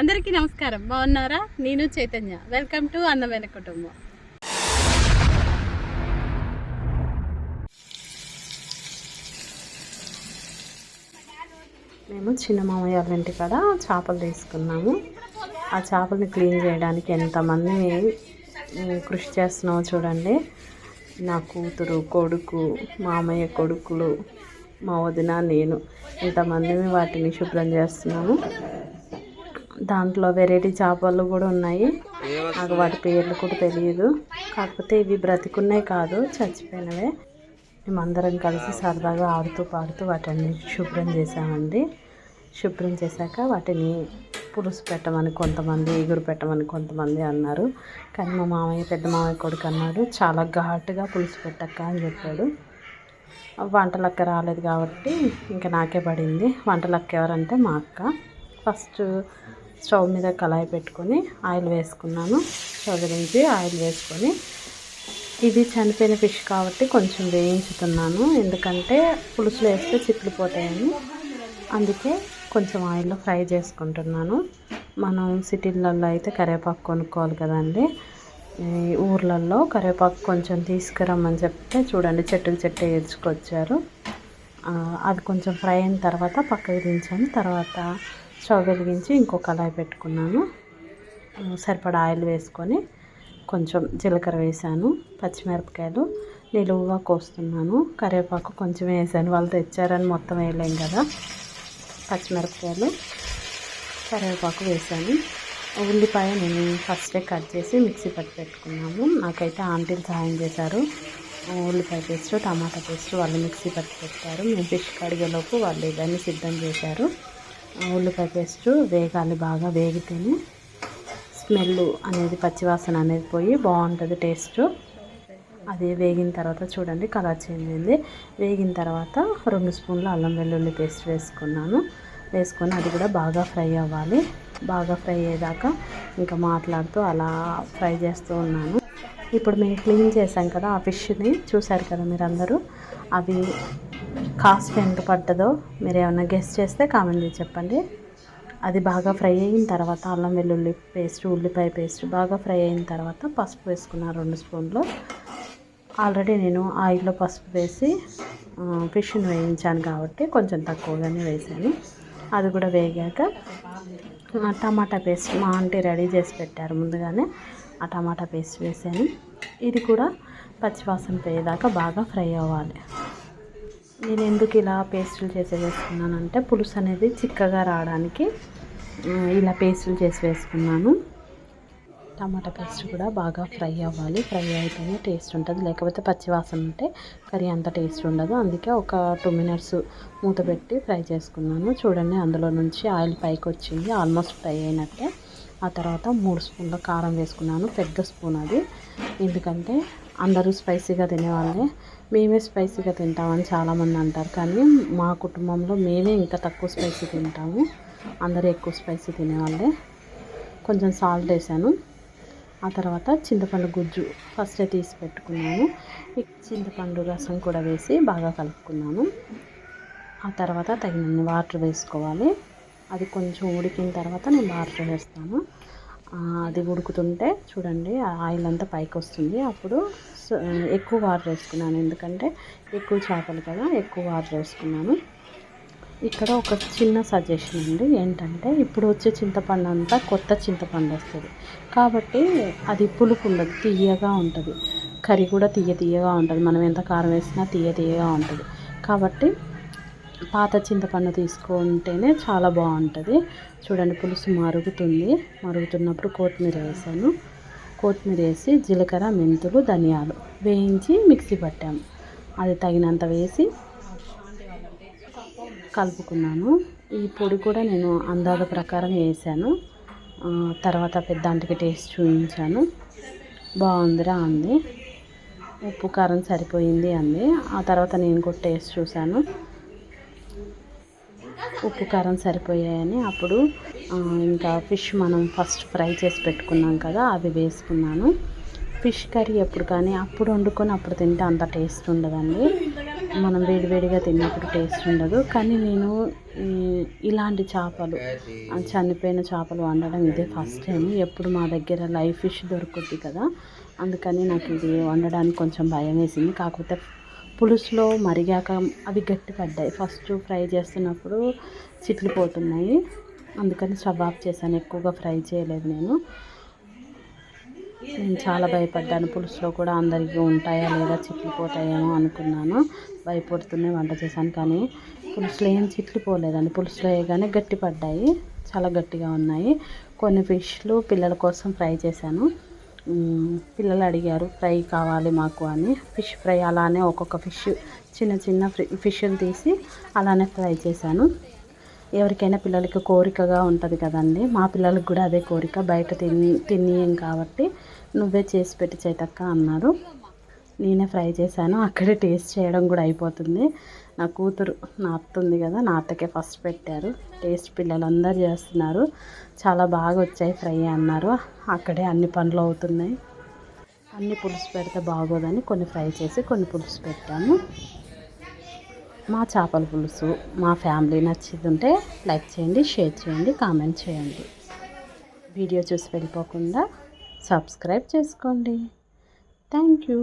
అందరికీ నమస్కారం. బాగున్నారా? నేను చైతన్య. వెల్కమ్ టు అందమైన కుటుంబం. మేము చిన్న మామయ్య వాళ్ళ ఇంటికాడ చేపలు తీసుకున్నాము. ఆ చేపల్ని క్లీన్ చేయడానికి ఎంతమంది కృషి చేస్తున్నామో చూడండి. నా కూతురు కొడుకు మామయ్య కొడుకులు మా వదిన నేను ఇంతమంది వాటిని శుభ్రం చేస్తున్నాము. దాంట్లో వెరైటీ చేపలు కూడా ఉన్నాయి. నాకు వాటి పేర్లు కూడా తెలియదు కాకపోతే ఇవి బ్రతికున్నాయి కాదు చచ్చిపోయినవే. మేమందరం కలిసి సరదాగా ఆడుతూ పాడుతూ వాటిని శుభ్రం చేసామండి శుభ్రం చేశాక వాటిని పులుసు పెట్టమని కొంతమంది ఎగురు పెట్టమని కొంతమంది అన్నారు. కానీ మా మామయ్య పెద్ద మామయ్య కొడుకు అన్నాడు చాలా ఘాటుగా పులుసు పెట్టక్క అని చెప్పాడు. వంటలక్క రాలేదు కాబట్టి ఇంకా నాకే పడింది. వంటలక్క ఎవరంటే మా అక్క. ఫస్ట్ స్టవ్ మీద కళాయి పెట్టుకొని ఆయిల్ వేసుకున్నాను. స్టవ్ ఆయిల్ వేసుకొని. ఇది చనిపోయిన ఫిష్ కాబట్టి కొంచెం వేయించుతున్నాను. ఎందుకంటే పులుసులో వేస్తే చిక్కులుపోతాయని అందుకే కొంచెం ఆయిల్లో ఫ్రై చేసుకుంటున్నాను. మనం సిటీలలో అయితే కరివేపాకు కొనుక్కోవాలి కదండి. ఊర్లలో కరివేపాకు కొంచెం తీసుకురమ్మని చెప్తే చూడండి చెట్టుకు చెట్టు ఏడ్చుకొచ్చారు. అది కొంచెం ఫ్రై అయిన తర్వాత పక్కకి దించాను. తర్వాత స్టవ్ వెలిగించి ఇంకో కళాయి పెట్టుకున్నాను. సరిపడా ఆయిల్ వేసుకొని కొంచెం జీలకర్ర వేసాను పచ్చిమిరపకాయలు నిలువుగా కోస్తున్నాను. కరివేపాకు కొంచెం వేసాను. వాళ్ళు తెచ్చారని మొత్తం వేయలేం కదా. పచ్చిమిరపకాయలు కరివేపాకు వేసాను. ఉల్లిపాయ నేను ఫస్టే కట్ చేసి మిక్సీ పట్టి పెట్టుకున్నాము నాకైతే ఆంటీలు సహాయం చేశారు. ఉల్లిపాయ పేస్ట్ టమాటా పేస్ట్ వాళ్ళు మిక్సీ పట్టి పెట్టారు. మేము ఫిష్ కడిగేలోపు వాళ్ళు ఇవన్నీ సిద్ధం చేశారు. ఉల్లిపాయ పేస్ట్ వేగాలి బాగా వేగితేనే స్మెల్ అనేది పచ్చివాసన అనేది పోయి బాగుంటుంది టేస్ట్. అది వేగిన తర్వాత చూడండి కలర్ చేంజ్ అయింది. వేగిన తర్వాత రెండు స్పూన్లు అల్లం వెల్లుల్లి పేస్ట్ వేసుకున్నాను. వేసుకొని అది కూడా బాగా ఫ్రై అవ్వాలి. బాగా ఫ్రై అయ్యేదాకా ఇంకా మాట్లాడుతూ అలా ఫ్రై చేస్తూ ఉన్నాను. ఇప్పుడు మేము క్లీన్ చేసాం కదా ఆ ఫిష్ని చూశారు కదా మీరందరూ? అవి కాస్ట్ ఎంత పడ్డదో మీరు ఏమైనా గెస్ చేస్తే కామెంట్ చేసి చెప్పండి. అది బాగా ఫ్రై అయిన తర్వాత అల్లం వెల్లుల్లి పేస్ట్ ఉల్లిపాయ పేస్ట్ బాగా ఫ్రై అయిన తర్వాత పసుపు వేసుకున్నాను రెండు స్పూన్లు. ఆల్రెడీ నేను ఆయిల్లో పసుపు వేసి ఫిష్ను ఫిష్ని వేయించాను కాబట్టి కొంచెం తక్కువగానే వేసాను. అది కూడా వేగాక ఆ, టమాటా పేస్ట్ మా ఆంటీ రెడీ చేసి పెట్టారు ముందుగానే. ఆ టమాటా పేస్ట్ వేసాను. ఇది కూడా పచ్చివాసన పోయేదాకా బాగా ఫ్రై అవ్వాలి. నేను ఎందుకు ఇలా పేస్టులు చేసి వేసుకున్నానంటే పులుసు అనేది చిక్కగా రావడానికి ఇలా పేస్టులు చేసి వేసుకున్నాను టమాటా పేస్ట్ కూడా బాగా ఫ్రై అవ్వాలి. ఫ్రై అయితేనే టేస్ట్ ఉంటుంది. లేకపోతే పచ్చివాసన ఉంటే కర్రీ అంత టేస్ట్ ఉండదు. అందుకే ఒక టూ మినిట్స్ మూత పెట్టి ఫ్రై చేసుకున్నాను. చూడండి అందులో నుంచి ఆయిల్ పైకి వచ్చింది. ఆల్మోస్ట్ ఫ్రై అయినట్టే. ఆ తర్వాత మూడు స్పూన్ల కారం వేసుకున్నాను. పెద్ద స్పూన్ అది. ఎందుకంటే అందరూ స్పైసీగా తినేవాళ్ళే. మేమే స్పైసీగా తింటామని చాలామంది అంటారు. కానీ మా కుటుంబంలో మేమే ఇంకా తక్కువ స్పైసీ తింటాము. అందరూ ఎక్కువ స్పైసీ తినేవాళ్ళే. కొంచెం సాల్ట్ వేసాను. ఆ తర్వాత చింతపండు గుజ్జు ఫస్టే తీసి పెట్టుకున్నాను చింతపండు రసం కూడా వేసి బాగా కలుపుకున్నాను ఆ తర్వాత తగినన్ని వాటర్ వేసుకోవాలి. అది కొంచెం ఉడికిన తర్వాత నేను వాటర్ వేస్తాను. అది ఉడుకుతుంటే చూడండి ఆయిల్ అంతా పైకి వస్తుంది. అప్పుడు ఎక్కువ వాటర్ వేసుకున్నాను. ఎందుకంటే ఎక్కువ చేపలు కదా ఎక్కువ వాటర్ వేసుకున్నాను. ఇక్కడ ఒక చిన్న సజెషన్ అండి. ఏంటంటే ఇప్పుడు వచ్చే చింతపండు అంతా కొత్త చింతపండు వస్తుంది. కాబట్టి అది పులుపు ఉండదు తీయగా ఉంటుంది. కర్రీ కూడా తీయ తీయగా ఉంటుంది. మనం ఎంత కారం వేసినా తీయ తీయగా ఉంటుంది. కాబట్టి పాత చింతపండు తీసుకుంటేనే చాలా బాగుంటుంది. చూడండి పులుసు మరుగుతుంది. మరుగుతున్నప్పుడు కొత్తిమీర వేసాను. కొత్తిమీర వేసి జీలకర్ర మెంతులు ధనియాలు వేయించి మిక్సీ పట్టాము అది తగినంత వేసి కలుపుకున్నాను. ఈ పొడి కూడా నేను అందాజ ప్రకారం వేసాను. తర్వాత తర్వాత పెద్దాంటికి టేస్ట్ చూపించాను. బాగుందిరా అంది. ఉప్పు కారం సరిపోయింది అంది. ఆ తర్వాత నేను కూడా టేస్ట్ చూశాను. ఉప్పు కారం సరిపోయాయని అప్పుడు ఇంకా ఫిష్ మనం ఫస్ట్ ఫ్రై చేసి పెట్టుకున్నాం కదా అవి వేసుకున్నాను. ఫిష్ కర్రీ ఎప్పుడు కానీ అప్పుడు వండుకొని అప్పుడు తింటే అంత టేస్ట్ ఉండదండి. మనం వేడివేడిగా తిన్నప్పుడు టేస్ట్ ఉండదు. కానీ నేను ఇలాంటి చేపలు చనిపోయిన చేపలు వండడం ఇదే ఫస్ట్ టైం. ఎప్పుడు మా దగ్గర లైవ్ ఫిష్ దొరుకుద్ది కదా అందుకని నాకు ఇది వండడానికి కొంచెం భయం వేసింది. కాకపోతే పులుసులో మరిగాక అవి గట్టి పడ్డాయి. ఫస్ట్ ఫ్రై చేస్తున్నప్పుడు చిట్లిపోతున్నాయి అందుకని స్టవ్ ఆఫ్ చేశాను. ఎక్కువగా ఫ్రై చేయలేదు నేను. నేను చాలా భయపడ్డాను. పులుసులో కూడా అందరికీ ఉంటాయా లేదా చిట్లిపోతాయేమో అనుకున్నాను. భయపడుతూనే వంట చేశాను కానీ పులుసులో ఏం చిట్లిపోలేదండి పులుసులో వేయగానే గట్టి పడ్డాయి చాలా గట్టిగా ఉన్నాయి. కొన్ని ఫిష్లు పిల్లల కోసం ఫ్రై చేశాను. పిల్లలు అడిగారు ఫ్రై కావాలి మాకు అని. ఫిష్ ఫ్రై అలానే ఒక్కొక్క ఫిష్ చిన్న చిన్న ఫిష్లు తీసి అలానే ఫ్రై చేశాను. ఎవరికైనా పిల్లలకి కోరికగా ఉంటుంది కదండి. మా పిల్లలకు కూడా అదే కోరిక బయట తిని తినియం కాబట్టి నువ్వే చేసి పెట్టి చేతక్క అన్నారు. నేనే ఫ్రై చేశాను. అక్కడే టేస్ట్ చేయడం కూడా అయిపోతుంది. నా కూతురు నా అత్త ఉంది కదా నా అత్తకే ఫస్ట్ పెట్టారు. టేస్ట్ పిల్లలందరూ చేస్తున్నారు. చాలా బాగా వచ్చాయి ఫ్రై అన్నారు. అక్కడే అన్ని పనులు అవుతున్నాయి. అన్ని పులుసు పెడితే బాగోదని కొన్ని ఫ్రై చేసి కొన్ని పులుసు పెట్టాము. మా చేపల పులుసు మా ఫ్యామిలీ నచ్చిందంటే లైక్ చేయండి షేర్ చేయండి కామెంట్ చేయండి. వీడియో చూసి వెళ్ళిపోకుండా సబ్స్క్రైబ్ చేసుకోండి. Thank you.